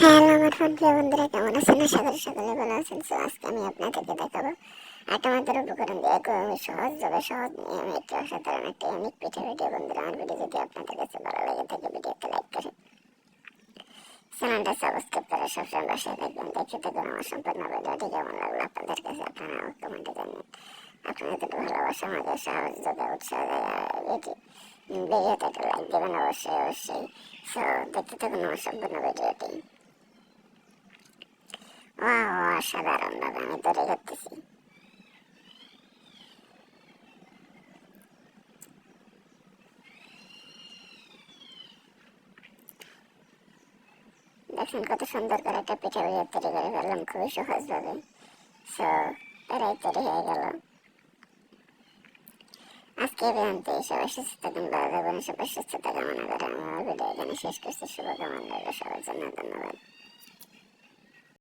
Hello আমার phone প্রিয় বন্ধুরা, কেমন আছেন? আশা করি সকলে ভালো আছেন। সো আজকে আমি আপনাদেরকে দেখাবো একটা মাত্র উপকরণ দিয়ে আমি সহজ যাবে সহজ নিয়মে একটি অসাধারণ একটা ইউনিক পিঠে ভিডিও বন্ধুরা, আমার ভিডিও যদি আপনাদের কাছে ভালো লেগে থাকে, ভিডিওতে লাইক করে চ্যানেলটা সাবস্ক্রাইব করে সবসময় বসে থাকবেন। দেখতে থাকুন আমার সম্পূর্ণ ভিডিওটি, কেমন লাগল আপনাদের কাছে আপনারা কমেন্টে জানিয়ে আপনাদের ভালোবাসা, আমাদের সাহস, যোগে, উৎসাহ, দেয়, এটি ভিডিওতে একটা লাইক দেবেন অবশ্যই অবশ্যই। সো দেখতে থাকুন আমার সম্পূর্ণ ভিডিওটি। অসাধারণ ভাবে আমি তৈরি করতেছি দেখছেন কত সুন্দর করে একটা পিঠা ভিডিও তৈরি করে ফেললাম, খুবই সহজভাবে। সো প্রায় তৈরি হয়ে গেল। আজকে পর্যন্ত সবাই সুস্থ থাকুন, ভালো থাকবেন সবাই সুস্থতা কামনা করে। আমার ভিডিও এখানে শেষ করছি। শুভকামনা রইল সবার জন্য, ধন্যবাদ।